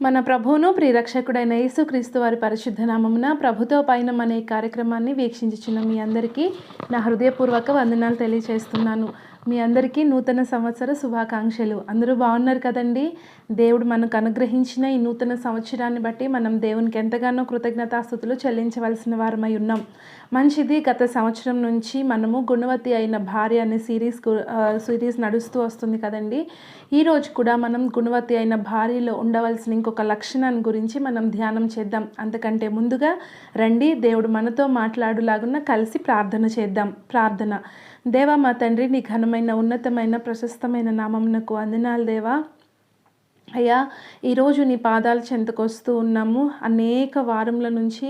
మన ప్రభువును ప్రియరక్షకుడైన యేసుక్రీస్తు వారి పరిశుద్ధ నామమున ప్రభుతో పైన అనే కార్యక్రమాన్ని వీక్షించుచున్న మీ అందరికీ నా హృదయపూర్వక వందనాలు తెలియజేస్తున్నాను మీ అందరికీ నూతన సంవత్సర శుభాకాంక్షలు. అందరూ బాగున్నారు కదండి? దేవుడు మనకు అనుగ్రహించిన ఈ నూతన సంవత్సరాన్ని బట్టి మనం దేవునికి ఎంతగానో కృతజ్ఞతాస్థుతులు చెల్లించవలసిన వారమై ఉన్నాం. మంచిది గత సంవత్సరం నుంచి మనము గుణవతి అయిన భార్య అనే సిరీస్ సిరీస్ నడుస్తూ వస్తుంది కదండి. ఈరోజు కూడా మనం గుణవతి అయిన భార్యలో ఉండవలసిన ఇంకొక లక్షణాన్ని గురించి మనం ధ్యానం చేద్దాం. అంతకంటే ముందుగా రండి దేవుడు మనతో మాట్లాడులాగున్న కలిసి ప్రార్థన చేద్దాం. ప్రార్థన. దేవా మా తండ్రి నీ ఘనమైన ఉన్నతమైన ప్రశస్తమైన నామమునకు వందనాలు దేవా. అయ్యా ఈరోజు నీ పాదాల చెంతకు వస్తూ ఉన్నాము. అనేక వారముల నుంచి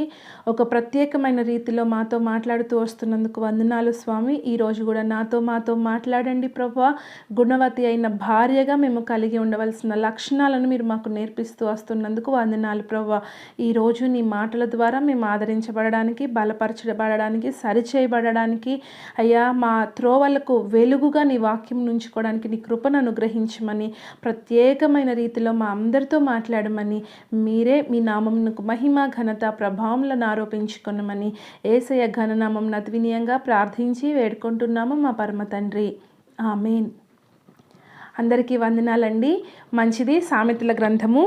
ఒక ప్రత్యేకమైన రీతిలో మాతో మాట్లాడుతూ వస్తున్నందుకు వందనాలు స్వామి. ఈరోజు కూడా నాతో మాతో మాట్లాడండి ప్రభా. గుణవతి అయిన భార్యగా మేము కలిగి ఉండవలసిన లక్షణాలను మీరు మాకు నేర్పిస్తూ వస్తున్నందుకు వందనాలు ప్రభా. ఈరోజు నీ మాటల ద్వారా మేము ఆదరించబడడానికి బలపరచబడడానికి సరిచేయబడడానికి అయ్యా మా త్రోవలకు వెలుగుగా నీ వాక్యం నుంచుకోవడానికి నీ కృపను అనుగ్రహించమని ప్రత్యేకమైన రీతి రీతిలో మా అందరితో మాట్లాడమని మీరే మీ నామంను మహిమ ఘనత ప్రభావంలను ఆరోపించుకున్నామని ఏసయ ఘననామం నద్వినీయంగా ప్రార్థించి వేడుకుంటున్నాము మా పరమ తండ్రి. ఆమెన్. అందరికీ వందనాలండి. మంచిది. సామెతల గ్రంథము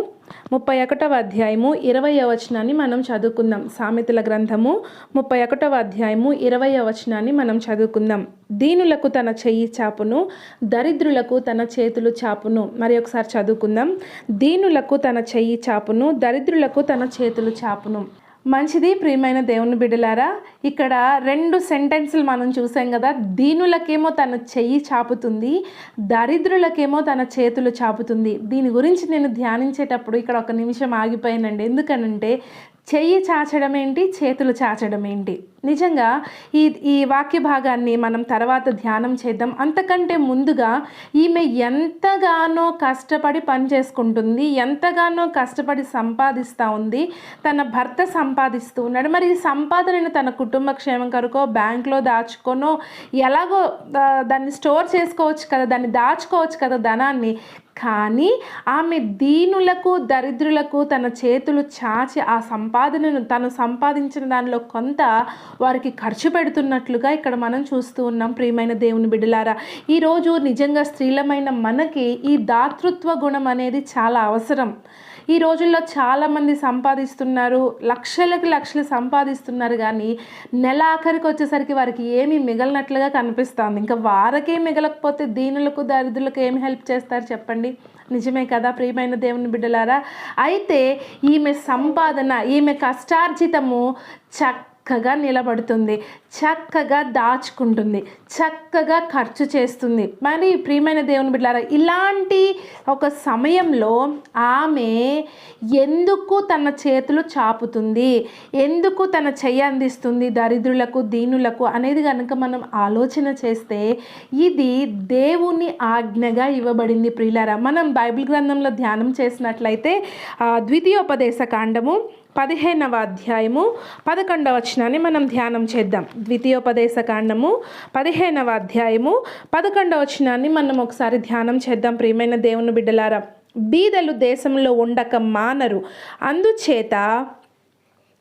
ముప్పై ఒకటవ అధ్యాయము ఇరవై వచనాన్ని మనం చదువుకుందాం. సామెతల గ్రంథము ముప్పై ఒకటవ అధ్యాయము ఇరవై వచనాన్ని మనం చదువుకుందాం. దీనులకు తన చెయ్యి చాపును దరిద్రులకు తన చేతులు చాపును. మరి ఒకసారి చదువుకుందాం. దీనులకు తన చెయ్యి చాపును దరిద్రులకు తన చేతులు చాపును. మంచిది ప్రియమైన దేవుని బిడ్డలారా ఇక్కడ రెండు సెంటెన్సులు మనం చూసాం కదా. దీనులకేమో తన చెయ్యి చాపుతుంది దరిద్రులకేమో తన చేతులు చాపుతుంది. దీని గురించి నేను ధ్యానించేటప్పుడు ఇక్కడ ఒక నిమిషం ఆగిపోయానండి. ఎందుకనంటే చెయ్యి చాచడం ఏంటి చేతులు చాచడం ఏంటి? నిజంగా ఈ ఈ వాక్య భాగాన్ని మనం తర్వాత ధ్యానం చేద్దాం. అంతకంటే ముందుగా ఈమె ఎంతగానో కష్టపడి పని చేసుకుంటుంది ఎంతగానో కష్టపడి సంపాదిస్తూ ఉంది తన భర్త సంపాదిస్తూ ఉన్నాడు. మరి ఈ సంపాదనను తన కుటుంబ క్షేమం కొరకో బ్యాంక్లో దాచుకోనో ఎలాగో దాన్ని స్టోర్ చేసుకోవచ్చు కదా దాన్ని దాచుకోవచ్చు కదా ధనాన్ని కానీ ఆమె దీనులకు దరిద్రులకు తన చేతులు చాచి ఆ సంపాదనను తను సంపాదించిన దానిలో కొంత వారికి ఖర్చు పెడుతున్నట్లుగా ఇక్కడ మనం చూస్తూ ఉన్నాం. ప్రియమైన దేవుని బిడ్డలారా ఈరోజు నిజంగా స్త్రీలమైన మనకి ఈ దాతృత్వ గుణం అనేది చాలా అవసరం. ఈ రోజుల్లో చాలామంది సంపాదిస్తున్నారు లక్షలకు లక్షలు సంపాదిస్తున్నారు కానీ నెల ఆఖరికి వచ్చేసరికి వారికి ఏమీ మిగలనట్లుగా కనిపిస్తుంది. ఇంకా వారికే మిగలకపోతే దీనులకు దరిద్రులకు ఏమి హెల్ప్ చేస్తారు చెప్పండి? నిజమే కదా ప్రియమైన దేవుని బిడ్డలారా? అయితే ఈమె సంపాదన ఈమె కష్టార్జితము చక్కగా నిలబడుతుంది చక్కగా దాచుకుంటుంది చక్కగా ఖర్చు చేస్తుంది. మరి ప్రియమైన దేవుని బిడ్డారా ఇలాంటి ఒక సమయంలో ఆమె ఎందుకు తన చేతులు చాపుతుంది ఎందుకు తన చెయ్యి అందిస్తుంది దరిద్రులకు దీనులకు అనేది కనుక మనం ఆలోచన చేస్తే ఇది దేవుని ఆజ్ఞగా ఇవ్వబడింది ప్రియులారా. మనం బైబిల్ గ్రంథంలో ధ్యానం చేసినట్లయితే ఆ, ద్వితీయోపదేశ కాండము పదిహేనవ అధ్యాయము పదకొండవ వచనాన్ని మనం ధ్యానం చేద్దాం. ద్వితీయోపదేశ కాండము పదిహేనవ అధ్యాయము పదకొండవ వచనాన్ని మనం ఒకసారి ధ్యానం చేద్దాం. ప్రియమైన దేవుని బిడ్డలారా బీదలు దేశంలో ఉండక మానరు. అందుచేత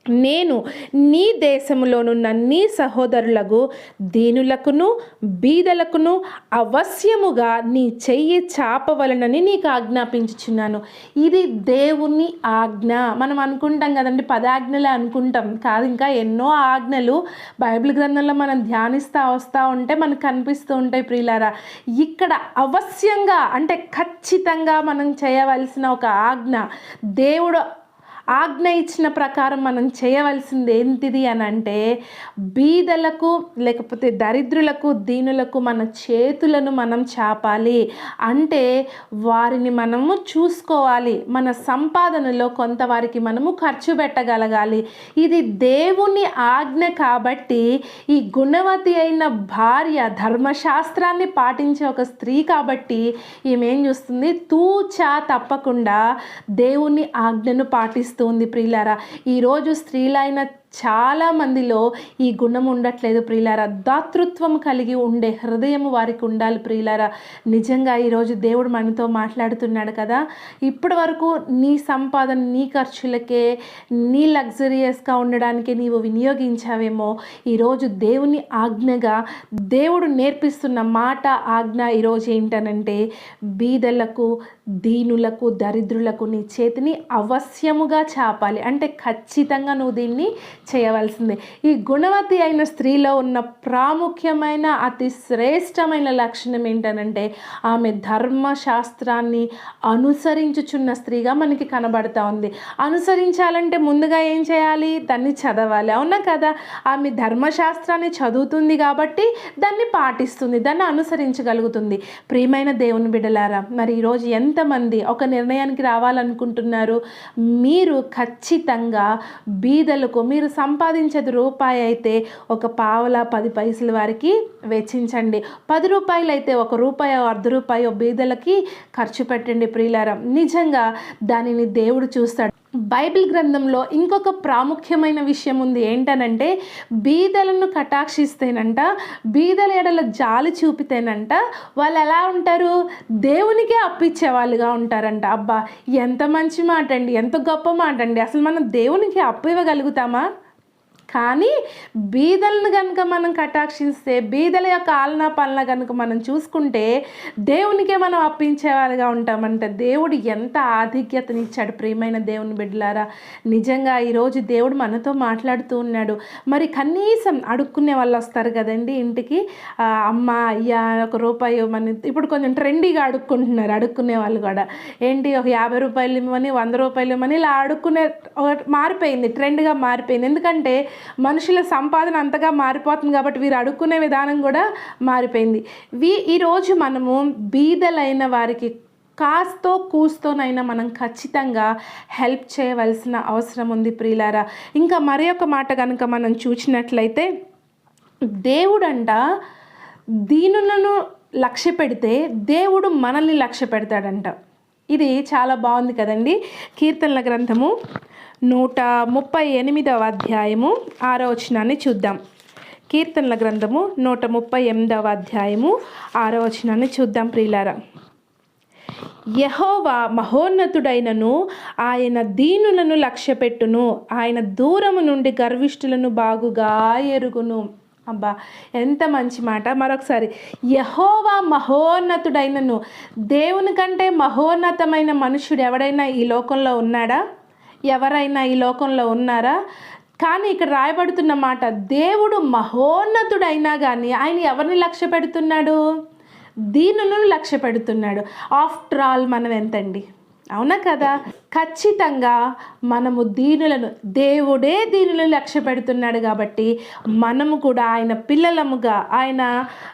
నేను నీ దేశములోనున్న నీ సహోదరులకు దీనులకును బీదలకును అవశ్యముగా నీ చెయ్యి చాపవలనని నీకు ఆజ్ఞాపించుచున్నాను. ఇది దేవుని ఆజ్ఞ. మనం అనుకుంటాం కదండి పదాజ్ఞలే అనుకుంటాం. కాదు ఇంకా ఎన్నో ఆజ్ఞలు బైబిల్ గ్రంథంలో మనం ధ్యానిస్తూ వస్తూ ఉంటే మనకు కనిపిస్తూ ఉంటాయి ప్రియులారా. ఇక్కడ అవశ్యంగా అంటే ఖచ్చితంగా మనం చేయవలసిన ఒక ఆజ్ఞ దేవుడు ఆజ్ఞ ఇచ్చిన ప్రకారం మనం చేయవలసింది ఏంటిది అని అంటే బీదలకు లేకపోతే దరిద్రులకు దీనులకు మన చేతులను మనం చాపాలి. అంటే వారిని మనము చూసుకోవాలి. మన సంపాదనలో కొంత వారికి మనము ఖర్చు పెట్టగలగాలి. ఇది దేవుని ఆజ్ఞ కాబట్టి ఈ గుణవతి అయిన భార్య ధర్మశాస్త్రాన్ని పాటించే ఒక స్త్రీ కాబట్టి ఈమె ఏం చూస్తుంది? తూచా తప్పకుండా దేవుని ఆజ్ఞను పాటిస్తుంది ప్రియులారా. ఈరోజు స్త్రీలైన చాలా మందిలో ఈ గుణం ఉండట్లేదు ప్రియులారా. దాతృత్వం కలిగి ఉండే హృదయం వారికి ఉండాలి ప్రియులారా. నిజంగా ఈరోజు దేవుడు మనతో మాట్లాడుతున్నాడు కదా. ఇప్పటి వరకు నీ సంపాదన నీ ఖర్చులకే నీ లగ్జరియస్గా ఉండడానికి నీవు వినియోగించావేమో. ఈరోజు దేవుని ఆజ్ఞగా దేవుడు నేర్పిస్తున్న మాట ఆజ్ఞ ఈరోజు ఏంటనంటే బీదలకు దీనులకు దరిద్రులకు నీ చేతిని అవశ్యముగా చాపాలి. అంటే ఖచ్చితంగా నువ్వు దీన్ని చేయవలసిందే. ఈ గుణవతి అయిన స్త్రీలో ఉన్న ప్రాముఖ్యమైన అతి శ్రేష్టమైన లక్షణం ఏంటనంటే ఆమె ధర్మశాస్త్రాన్ని అనుసరించుచున్న స్త్రీగా మనకి కనబడతా ఉంది. అనుసరించాలంటే ముందుగా ఏం చేయాలి? దాన్ని చదవాలి. అవునా కదా? ఆమె ధర్మశాస్త్రాన్ని చదువుతుంది కాబట్టి దాన్ని పాటిస్తుంది దాన్ని అనుసరించగలుగుతుంది. ప్రియమైన దేవుని బిడలారా మరి ఈరోజు ఎంతమంది ఒక నిర్ణయానికి రావాలనుకుంటున్నారు? మీరు ఖచ్చితంగా బీదలకు మీరు సంపాదించేది రూపాయి అయితే ఒక పావల పది పైసలు వారికి వెచ్చించండి. పది రూపాయలు అయితే ఒక రూపాయి అర్ధ రూపాయి బీదలకి ఖర్చు పెట్టండి ప్రియులారం. నిజంగా దానిని దేవుడు చూస్తాడు. బైబిల్ గ్రంథంలో ఇంకొక ప్రాముఖ్యమైన విషయం ఉంది. ఏంటనంటే బీదలను కటాక్షిస్తేనంట బీదల ఎడల జాలి చూపితేనంట వాళ్ళు ఎలా ఉంటారు? దేవునికే అప్పిచ్చే వాళ్ళుగా ఉంటారంట. అబ్బా ఎంత మంచి మాట అండి ఎంత గొప్ప మాట అండి అసలు మనం దేవునికి అప్పు ఇవ్వగలుగుతామా? కానీ బీదలను కనుక మనం కటాక్షిస్తే బీదల యొక్క ఆలనా పాలన కనుక మనం చూసుకుంటే దేవునికే మనం అప్పించేవారుగా ఉంటామంట. దేవుడు ఎంత ఆధిక్యతనిచ్చాడు ప్రియమైన దేవుని బిడ్డలారా. నిజంగా ఈరోజు దేవుడు మనతో మాట్లాడుతూ ఉన్నాడు. మరి కనీసం అడుక్కునే వాళ్ళు వస్తారు కదండి ఇంటికి. అమ్మ అయ్యా ఒక రూపాయి మన ఇప్పుడు కొంచెం ట్రెండీగా అడుక్కుంటున్నారు అడుక్కునే వాళ్ళు కూడా. ఏంటి ఒక యాభై రూపాయలు ఇవ్వమని వంద రూపాయలు ఇవ్వమని ఇలా అడుక్కునే మారిపోయింది ట్రెండ్గా మారిపోయింది ఎందుకంటే మనుషుల సంపాదన అంతగా మారిపోతుంది కాబట్టి వీరు అడుక్కునే విధానం కూడా మారిపోయింది. వీ ఈరోజు మనము బీదలైన వారికి కాస్తో కూస్తోనైనా మనం ఖచ్చితంగా హెల్ప్ చేయవలసిన అవసరం ఉంది ప్రియులారా. ఇంకా మరి ఒక మాట కనుక మనం చూసినట్లయితే దేవుడంట దీనులను లక్ష్య పెడితే దేవుడు మనల్ని లక్ష్య పెడతాడంట. ఇది చాలా బాగుంది కదండి. కీర్తనల గ్రంథము నూట ముప్పై ఎనిమిదవ అధ్యాయము ఆరో వచనాన్ని చూద్దాం. కీర్తనల గ్రంథము నూట ముప్పై ఎనిమిదవ అధ్యాయము ఆరో వచనాన్ని చూద్దాం ప్రియులారా. యహోవా మహోన్నతుడైనను ఆయన దీనులను లక్ష్యపెట్టును. ఆయన దూరము నుండి గర్విష్ఠులను బాగుగా ఎరుగును. అబ్బా ఎంత మంచి మాట. మరొకసారి యహోవా మహోన్నతుడైనను. దేవుని కంటే మహోన్నతమైన మనుషుడు ఎవడైనా ఈ లోకంలో ఉన్నాడా? ఎవరైనా ఈ లోకంలో ఉన్నారా? కానీ ఇక్కడ రాయబడుతున్న మాట దేవుడు మహోన్నతుడైనా కానీ ఆయన ఎవరిని లక్ష్య పెడుతున్నాడు? దీనులను లక్ష్య పెడుతున్నాడు. ఆఫ్టర్ ఆల్ మనం ఎంతండి? అవునా కదా? ఖచ్చితంగా మనము దీనులను దేవుడే దీనులను లక్ష్య పెడుతున్నాడు కాబట్టి మనము కూడా ఆయన పిల్లలముగా ఆయన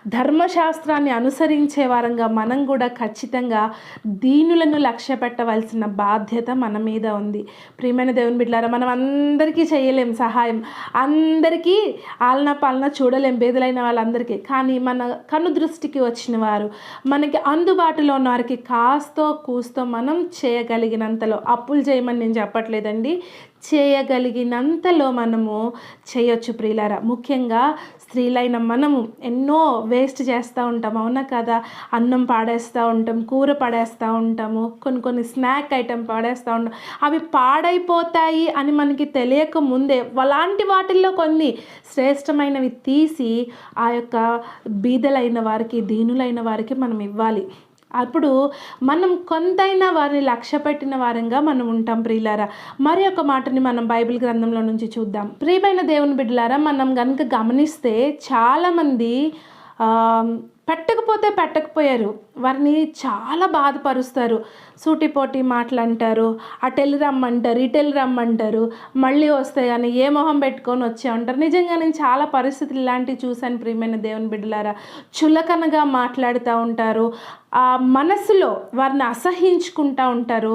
ధర్మశాస్త్రాన్ని అనుసరించే వారంగా మనం కూడా ఖచ్చితంగా దీనులను లక్ష్య పెట్టవలసిన బాధ్యత మన మీద ఉంది. ప్రియమైన దేవుని బిడ్డారా మనం అందరికీ చేయలేం సహాయం. అందరికీ ఆలన పాలన చూడలేం బేదలైన వాళ్ళందరికీ. కానీ మన కను దృష్టికి వచ్చిన వారు మనకి అందుబాటులో ఉన్న వారికి కాస్తో కూస్తో మనం చేయగలిగినంతలో అప్పులు చేయమని నేను చెప్పట్లేదండి. చేయగలిగినంతలో మనము చేయొచ్చు ప్రియులారా. ముఖ్యంగా స్త్రీలైన మనము ఎన్నో వేస్ట్ చేస్తూ ఉంటాం. అవునా కదా? అన్నం పాడేస్తూ ఉంటాం కూర పడేస్తూ ఉంటాము కొన్ని కొన్ని స్నాక్ ఐటెం పాడేస్తూ ఉంటాం. అవి పాడైపోతాయి అని మనకి తెలియక ముందే అలాంటి వాటిల్లో కొన్ని శ్రేష్టమైనవి తీసి ఆ యొక్క బీదలైన వారికి దీనులైన వారికి మనం ఇవ్వాలి. అప్పుడు మనం కొంతైనా వారిని లక్ష్య పెట్టిన వారంగా మనం ఉంటాం ప్రియులారా. మరి ఒక మాటని మనం బైబిల్ గ్రంథంలో నుంచి చూద్దాం. ప్రియమైన దేవుని బిడ్డలారా మనం కనుక గమనిస్తే చాలామంది పెట్టకపోతే పెట్టకపోయారు. వారిని చాలా బాధపరుస్తారు. సూటిపోటి మాటలు అంటారు అటెల్ రమ్మంటారు ఇటెల్ రమ్మంటారు మళ్ళీ వస్తే కానీ ఏ మొహం పెట్టుకొని వచ్చామంటారు నిజంగా నేను చాలా పరిస్థితులు ఇలాంటివి చూశాను ప్రియమైన దేవుని బిడ్డలారా. చులకనగా మాట్లాడుతూ ఉంటారు. ఆ మనసులో వారిని అసహించుకుంటూ ఉంటారు.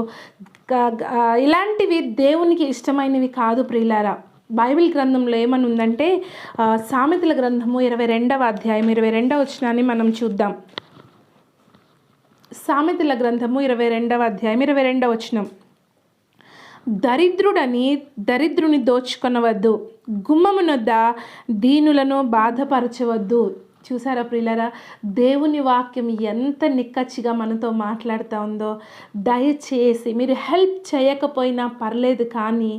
ఇలాంటివి దేవునికి ఇష్టమైనవి కాదు ప్రియులారా. బైబిల్ గ్రంథంలో ఏమని ఉందంటే సామెతల గ్రంథము ఇరవై రెండవ అధ్యాయం ఇరవై రెండవ వచనాన్ని మనం చూద్దాం. సామెతల గ్రంథము ఇరవై రెండవ అధ్యాయం ఇరవై రెండవ వచనం. దరిద్రుడని దరిద్రుని దోచుకొనవద్దు గుమ్మమునొద్ద దీనులను బాధపరచవద్దు. చూసారా ప్రియులరా దేవుని వాక్యం ఎంత నిక్కచ్చిగా మనతో మాట్లాడుతూ ఉందో దయచేసి మీరు హెల్ప్ చేయకపోయినా పర్లేదు కానీ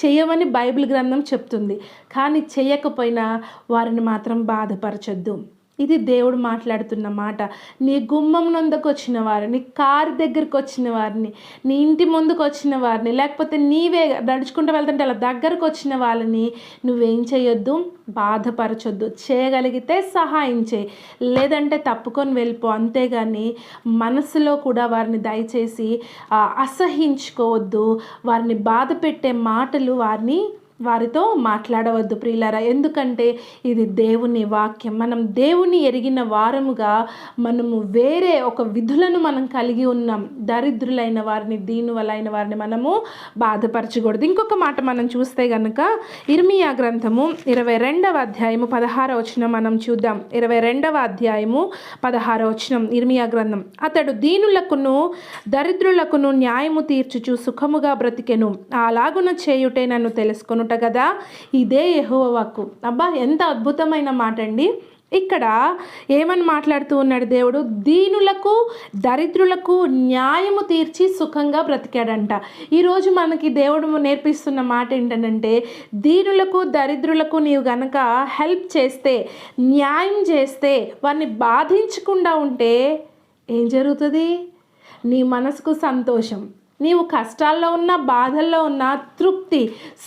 చేయమని బైబిల్ గ్రంథం చెప్తుంది. కానీ చేయకపోయినా వారిని మాత్రం బాధపరచొద్దు. ఇది దేవుడు మాట్లాడుతున్న మాట. నీ గుమ్మం నందుకు వచ్చిన వారు నీ కారు దగ్గరికి వచ్చిన వారిని నీ ఇంటి ముందుకు వచ్చిన వారిని లేకపోతే నీవే నడుచుకుంటూ వెళ్తుంటే అలా దగ్గరకు వచ్చిన వాళ్ళని నువ్వేం చేయొద్దు? బాధపరచొద్దు. చేయగలిగితే సహాయం చేయి. లేదంటే తప్పుకొని వెళ్ళిపో. అంతేగాని మనసులో కూడా వారిని దయచేసి అసహించుకోవద్దు. వారిని బాధ పెట్టే మాటలు వారిని వారితో మాట్లాడవద్దు ప్రియులారా. ఎందుకంటే ఇది దేవుని వాక్యం. మనం దేవుని ఎరిగిన వారముగా మనము వేరే ఒక విధులను మనం కలిగి ఉన్నాం. దరిద్రులైన వారిని దీనువలైన వారిని మనము బాధపరచకూడదు. ఇంకొక మాట మనం చూస్తే కనుక ఇర్మియా గ్రంథము ఇరవై రెండవ అధ్యాయము పదహార వచనం మనం చూద్దాం. ఇరవై రెండవ అధ్యాయము పదహార వచనం ఇర్మియా గ్రంథం. అతడు దీనులకును దరిద్రులకును న్యాయము తీర్చుచు సుఖముగా బ్రతికెను. అలాగున చేయుటే నన్ను తెలుసుకొనుట కదా? ఇదే యహోవాకు. అబ్బా ఎంత అద్భుతమైన మాట అండి ఇక్కడ ఏమని మాట్లాడుతూ ఉన్నాడు దేవుడు? దీనులకు దరిద్రులకు న్యాయము తీర్చి సుఖంగా బ్రతికాడంట. ఈరోజు మనకి దేవుడు నేర్పిస్తున్న మాట ఏంటంటే దీనులకు దరిద్రులకు నీవు గనక హెల్ప్ చేస్తే న్యాయం చేస్తే వారిని బాధించకుండా ఉంటే ఏం జరుగుతుంది? నీ మనసుకు సంతోషం. నీవు కష్టాల్లో ఉన్న బాధల్లో ఉన్న తృప్తి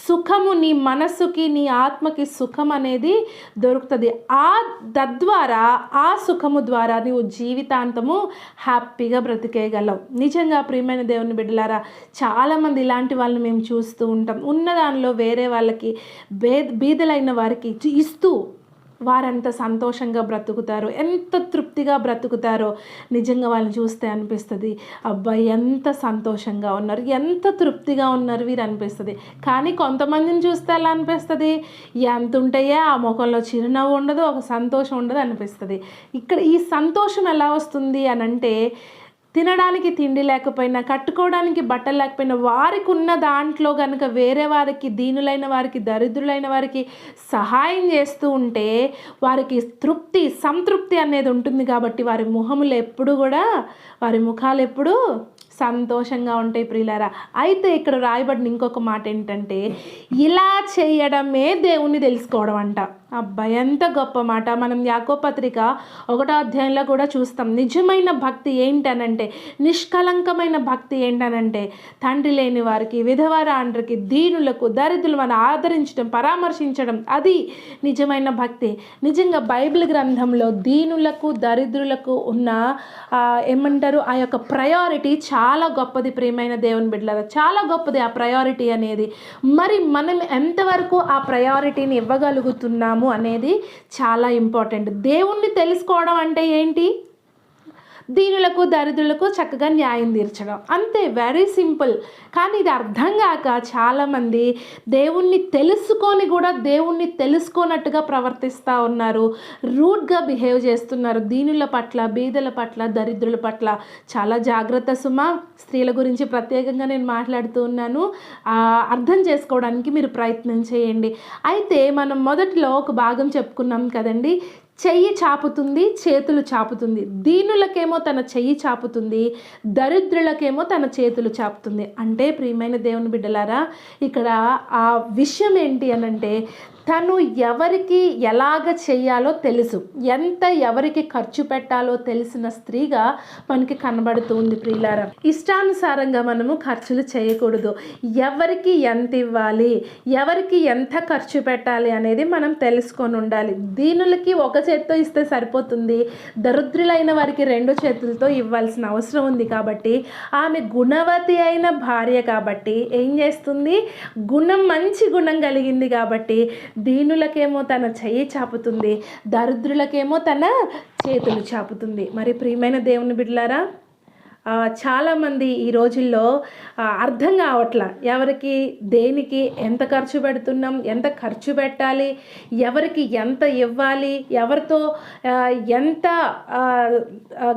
సుఖము నీ మనస్సుకి నీ ఆత్మకి సుఖం అనేది దొరుకుతుంది. ఆ తద్వారా ఆ సుఖము ద్వారా నీవు జీవితాంతము హ్యాపీగా బ్రతికేయగలవు. నిజంగా ప్రియమైన దేవుని బిడ్డలారా చాలామంది ఇలాంటి వాళ్ళని మేము చూస్తూ ఉంటాం. ఉన్న దానిలో వేరే వాళ్ళకి బే బీదలైన వారికి ఇస్తూ వారంత సంతోషంగా బ్రతుకుతారో. ఎంత తృప్తిగా బ్రతుకుతారో నిజంగా వాళ్ళని చూస్తే అనిపిస్తుంది. అబ్బాయి ఎంత సంతోషంగా ఉన్నారు. ఎంత తృప్తిగా ఉన్నారు వీరు అనిపిస్తుంది కానీ కొంతమందిని చూస్తే ఎలా అనిపిస్తుంది? ఎంత ఉంటాయే ఆ ముఖంలో చిరునవ్వు ఉండదు ఒక సంతోషం ఉండదు అనిపిస్తుంది. ఇక్కడ ఈ సంతోషం ఎలా వస్తుంది అని అంటే తినడానికి తిండి లేకపోయినా కట్టుకోవడానికి బట్టలు లేకపోయినా వారికి ఉన్న దాంట్లో కనుక వేరే వారికి దీనులైన వారికి దరిద్రులైన వారికి సహాయం చేస్తూ ఉంటే వారికి తృప్తి సంతృప్తి అనేది ఉంటుంది కాబట్టి వారి ముఖములు ఎప్పుడు కూడా వారి ముఖాలు ఎప్పుడు సంతోషంగా ఉంటాయి ప్రియులారా. అయితే ఇక్కడ రాయబడిన ఇంకొక మాట ఏంటంటే ఇలా చేయడమే దేవుణ్ణి తెలుసుకోవడం అంట. అబ్బాయి ఎంత గొప్ప మాట. మనం యాకో పత్రిక ఒకటో అధ్యాయంలో కూడా చూస్తాం. నిజమైన భక్తి ఏంటనంటే నిష్కలంకమైన భక్తి ఏంటనంటే తండ్రి లేని వారికి విధవరాండ్రికి దీనులకు దరిద్రులు మనం ఆదరించడం పరామర్శించడం అది నిజమైన భక్తి. నిజంగా బైబిల్ గ్రంథంలో దీనులకు దరిద్రులకు ఉన్న ఏమంటారు ఆ యొక్క ప్రయారిటీ చాలా గొప్పది ప్రియమైన దేవుని బిడ్డల చాలా గొప్పది ఆ ప్రయారిటీ అనేది. మరి మనం ఎంతవరకు ఆ ప్రయారిటీని ఇవ్వగలుగుతున్నాము అనేది చాలా ఇంపార్టెంట్. దేవుణ్ణి తెలుసుకోవడం అంటే ఏంటి? దీనులకు దరిద్రులకు చక్కగా న్యాయం తీర్చడం. అంతే వెరీ సింపుల్ కానీ ఇది అర్థం కాక చాలామంది దేవుణ్ణి తెలుసుకొని కూడా దేవుణ్ణి తెలుసుకోనట్టుగా ప్రవర్తిస్తూ ఉన్నారు. రూడ్గా బిహేవ్ చేస్తున్నారు. దీనుల పట్ల బీదల పట్ల దరిద్రుల పట్ల చాలా జాగ్రత్త సుమ. స్త్రీల గురించి ప్రత్యేకంగా నేను మాట్లాడుతూ ఉన్నాను. అర్థం చేసుకోవడానికి మీరు ప్రయత్నం చేయండి. అయితే మనం మొదటిలో ఒక భాగం చెప్పుకున్నాం కదండి. చెయ్యి చాపుతుంది చేతులు చాపుతుంది. దీనులకేమో తన చెయ్యి చాపుతుంది దరిద్రులకేమో తన చేతులు చాపుతుంది. అంటే ప్రియమైన దేవుని బిడ్డలారా ఇక్కడ ఆ విషయం ఏంటి అనంటే తను ఎవరికి ఎలాగ చేయాలో తెలుసు. ఎంత ఎవరికి ఖర్చు పెట్టాలో తెలిసిన స్త్రీగా మనకి కనబడుతుంది ప్రియులారా. ఇష్టానుసారంగా మనము ఖర్చులు చేయకూడదు. ఎవరికి ఎంత ఇవ్వాలి? ఎవరికి ఎంత ఖర్చు పెట్టాలి అనేది మనం తెలుసుకొని ఉండాలి. దీనులకి ఒక చేత్తో ఇస్తే సరిపోతుంది. దరిద్రులైన వారికి రెండు చేతులతో ఇవ్వాల్సిన అవసరం ఉంది కాబట్టి ఆమె గుణవతి అయిన భార్య కాబట్టి ఏం చేస్తుంది? గుణం మంచి గుణం కలిగింది కాబట్టి దీనులకేమో తన చెయ్యి చాపుతుంది దరిద్రులకేమో తన చేతులు చాపుతుంది. మరి ప్రియమైన దేవుని బిడ్డలారా చాలామంది ఈ రోజుల్లో అర్థం కావట్లా ఎవరికి దేనికి ఎంత ఖర్చు పెడుతున్నాం ఎంత ఖర్చు పెట్టాలి ఎవరికి ఎంత ఇవ్వాలి ఎవరితో ఎంత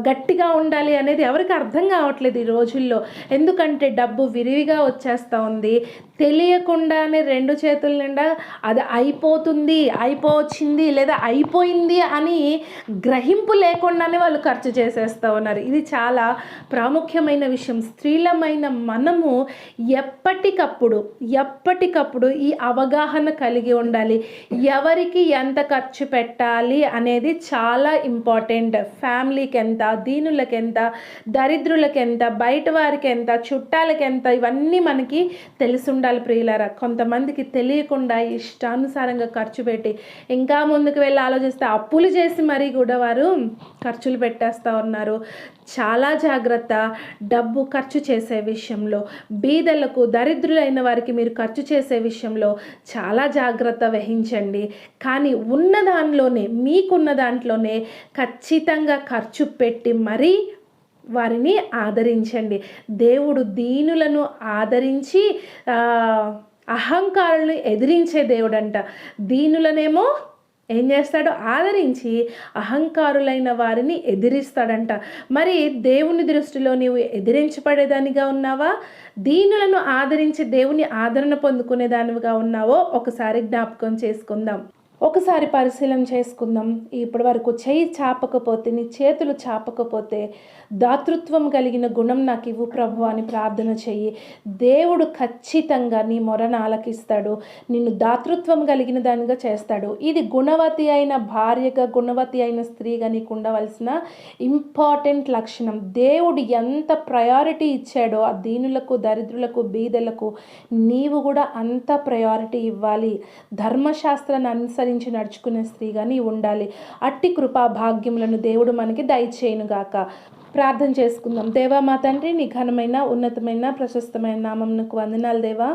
గట్టిగా ఉండాలి అనేది ఎవరికి అర్థం కావట్లేదు ఈ రోజుల్లో. ఎందుకంటే డబ్బు విరివిగా వచ్చేస్తూ ఉంది తెలియకుండానే రెండు చేతుల నిండా అది అయిపోతుంది అయిపోవచ్చింది లేదా అయిపోయింది అని గ్రహింపు లేకుండానే వాళ్ళు ఖర్చు చేసేస్తూ ఉన్నారు. ఇది చాలా ప్రాముఖ్యమైన విషయం. స్త్రీలమైన మనము ఎప్పటికప్పుడు ఎప్పటికప్పుడు ఈ అవగాహన కలిగి ఉండాలి. ఎవరికి ఎంత ఖర్చు పెట్టాలి అనేది చాలా ఇంపార్టెంట్. ఫ్యామిలీకి ఎంత దీనులకి ఎంత దరిద్రులకి ఎంత బయట వారికి ఎంత చుట్టాలకి ఎంత ఇవన్నీ మనకి తెలిసి ఉండాలి ప్రియులారా. కొంతమందికి తెలియకుండా ఇష్టానుసారంగా ఖర్చు పెట్టి ఇంకా ముందుకు వెళ్ళి ఆలోచిస్తే అప్పులు చేసి మరీ కూడా వారు ఖర్చులు పెట్టేస్తూ ఉన్నారు. చాలా జాగ్రత్త డబ్బు ఖర్చు చేసే విషయంలో బీదలకు దరిద్రులైన వారికి మీరు ఖర్చు చేసే విషయంలో చాలా జాగ్రత్త వహించండి. కానీ ఉన్న దానిలోనే మీకున్న దాంట్లోనే ఖచ్చితంగా ఖర్చు పెట్టి మరీ వారిని ఆదరించండి. దేవుడు దీనులను ఆదరించి అహంకారులను ఎదిరించే దేవుడంట. దీనులనేమో ఏం చేస్తాడు? ఆదరించి అహంకారులైన వారిని ఎదిరిస్తాడంట. మరి దేవుని దృష్టిలో నీవు ఎదిరించబడేదానిగా ఉన్నావా? దీనులను ఆదరించి దేవుని ఆదరణ పొందుకునేదానిగా ఉన్నావో? ఒకసారి జ్ఞాపకం చేసుకుందాం. ఒకసారి పరిశీలన చేసుకుందాం. ఇప్పటి వరకు చేయి చాపకపోతే నీ చేతులు చాపకపోతే దాతృత్వం కలిగిన గుణం నాకు ఇవ్వు ప్రభు అని ప్రార్థన చెయ్యి. దేవుడు ఖచ్చితంగా నీ మొరను ఆలకిస్తాడు. నిన్ను దాతృత్వం కలిగిన దానిగా చేస్తాడు. ఇది గుణవతి అయిన భార్యగా గుణవతి అయిన స్త్రీగా నీకు ఉండవలసిన ఇంపార్టెంట్ లక్షణం. దేవుడు ఎంత ప్రయారిటీ ఇచ్చాడో ఆ దీనులకు దరిద్రులకు బీదలకు నీవు కూడా అంత ప్రయారిటీ ఇవ్వాలి. ధర్మశాస్త్రాన్ని అనుసరించి నడుచుకునే స్త్రీగా నీవు ఉండాలి. అట్టి కృపా భాగ్యములను దేవుడు మనకి దయచేయునుగాక. ప్రార్థన చేసుకుందాం. దేవా మా తండ్రి నీ ఘనమైన ఉన్నతమైన ప్రశస్తమైన నామంకు వందనాలు దేవా.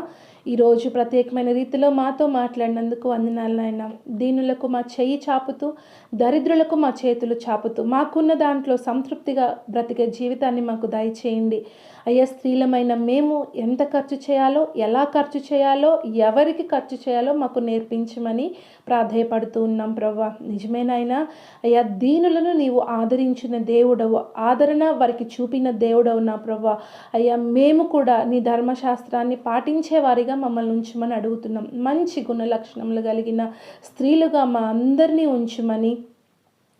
ఈరోజు ప్రత్యేకమైన రీతిలో మాతో మాట్లాడినందుకు వందనాలు నాయన. దీనులకు మా చెయ్యి చాపుతూ దరిద్రులకు మా చేతులు చాపుతూ మాకున్న దాంట్లో సంతృప్తిగా బ్రతికే జీవితాన్ని మాకు దయచేయండి. అయ్యా స్త్రీలమైన మేము ఎంత ఖర్చు చేయాలో ఎలా ఖర్చు చేయాలో ఎవరికి ఖర్చు చేయాలో మాకు నేర్పించమని ప్రాధేయపడుతూ ఉన్నాం ప్రభా నిజమేనాయనా అయ్యా దీనులను నీవు ఆదరించిన దేవుడవు ఆదరణ వారికి చూపిన దేవుడవు నా ప్రభా అయ్యా మేము కూడా నీ ధర్మశాస్త్రాన్ని పాటించే వారిగా మమ్మల్ని ఉంచమని అడుగుతున్నాం. మంచి గుణ లక్షణములు కలిగిన స్త్రీలుగా మా అందరినీ ఉంచమని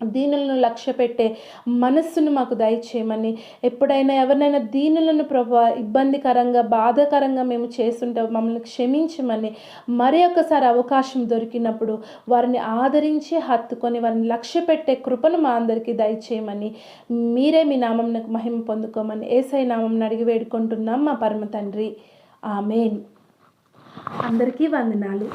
దీనులను లక్ష్య పెట్టే మనస్సును మాకు దయచేయమని. ఎప్పుడైనా ఎవరినైనా దీనులను ప్రభా ఇబ్బందికరంగా బాధాకరంగా మేము చేస్తుంటే మమ్మల్ని క్షమించమని మరి ఒకసారి అవకాశం దొరికినప్పుడు వారిని ఆదరించి హత్తుకొని వారిని లక్ష్య పెట్టే కృపను మా అందరికీ దయచేయమని. మీరే మీ నామం మహిమ పొందుకోమని ఏసై నామం అడిగి వేడుకుంటున్నాం మా పరమ తండ్రి. ఆమెన్. అందరికీ వందనాలు.